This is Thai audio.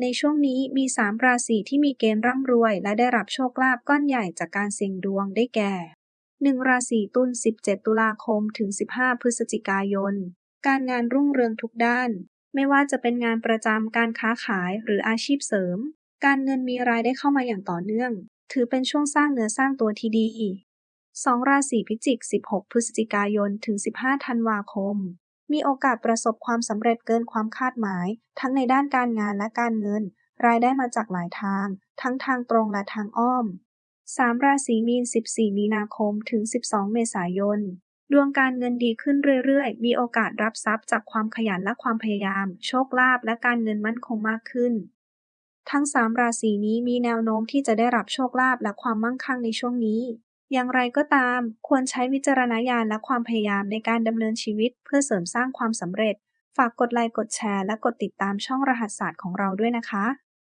ในช่วงนี้มี 3 ราศีที่มีเกณฑ์ร่ำรวย และได้รับโชคลาภก้อนใหญ่จากการเสี่ยงดวงได้แก่ 1. ราศีตุล 17 ตุลาคม ถึง 15 พฤศจิกายน การงานรุ่งเรืองทุกด้าน ไม่ว่าจะเป็นงานประจำ การค้าขาย หรืออาชีพเสริม การเงินมีรายได้เข้ามาอย่างต่อเนื่อง ถือเป็นช่วงสร้างเนื้อสร้างตัวที่ดี 2. ราศีพิจิก 16 พฤศจิกายน ถึง 15 ธันวาคม มีโอกาสประสบความสำเร็จเกินความคาดหมาย ทั้งในด้านการงานและการเงิน รายได้มาจากหลายทาง ทั้งทางตรงและทางอ้อม 3. ราศีมีน 14 มีนาคม ถึง 12 เมษายน ดวงการเงินดีขึ้นเรื่อยๆ มีโอกาสรับทรัพย์จากความขยันและความพยายาม โชคลาภและการเงินมั่นคงมากขึ้น ทั้ง 3 ราศีนี้มีแนวโน้มที่จะได้รับโชคลาภและความมั่งคั่งในช่วงนี้ อย่างไรก็ตาม ควรใช้วิจารณญาณและความพยายามในการดำเนินชีวิตเพื่อเสริมสร้างความสำเร็จ ฝากกดไลค์ กดแชร์ และกดติดตามช่องรหัสศาสตร์ของเราด้วยนะคะ